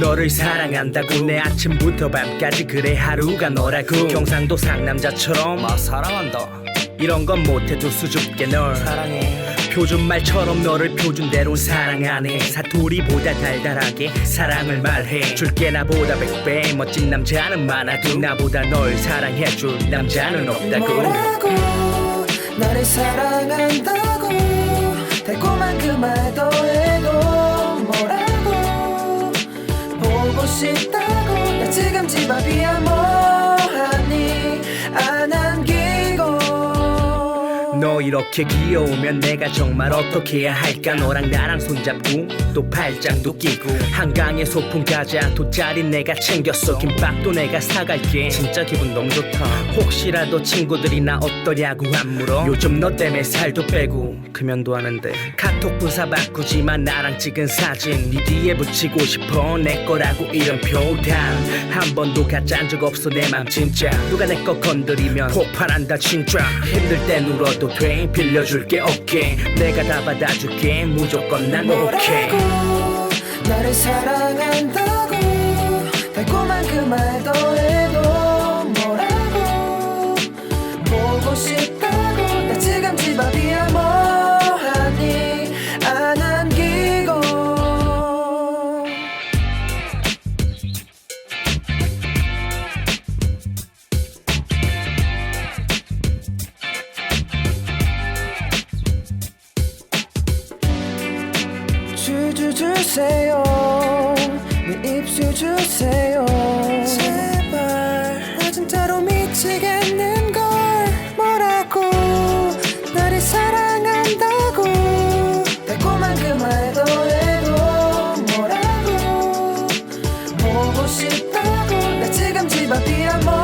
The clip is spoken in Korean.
너를 사랑한다고 내 아침부터 밤까지 그래 하루가 너라고. 경상도 상남자처럼. 막 사랑한다. 이런 건 못해도 수줍게 널. 사랑해. 표준말처럼 너를 표준대로 사랑하네. 사투리보다 달달하게 사랑을 말해. 줄게 나보다 백배. 멋진 남자는 많아도 나보다 널 사랑해줄 남자는 없다고. 뭐라고 나를 사랑한다고 달콤한 그말 더해도 뭐라고 보고 싶다고. 나 지금 집 앞이야 뭐하니? 안 너 이렇게 귀여우면 내가 정말 어떻게 해야 할까? 너랑 나랑 손잡고 또 팔짱도 끼고 한강에 소풍 가자. 돗자리 내가 챙겼어. 김밥도 내가 사갈게. 진짜 기분 너무 좋다. 혹시라도 친구들이 나 어떠냐고 안 물어. 요즘 너 때문에 살도 빼고 금연도 하는데. 카톡 분사 바꾸지만 나랑 찍은 사진. 네 뒤에 붙이고 싶어. 내 거라고 이름표 단한 번도 가짜인 적 없어. 내 맘 진짜. 누가 내 거 건드리면 폭발한다 진짜. 힘들 땐 울어도 돼 빌려줄게 오케이. 내가 다 받아줄게. 무조건 난 오케이. 뭐라고 나를 사랑한다고 달콤한 그말 더해 줄줄 주세요. 내 입술 주세요. 제발. 나 진짜로 미치겠는 걸. 뭐라고? 나를 사랑한다고. 달콤한 그말 더해도 뭐라고? 보고 싶다고? 나 지금 집 앞이야 뭐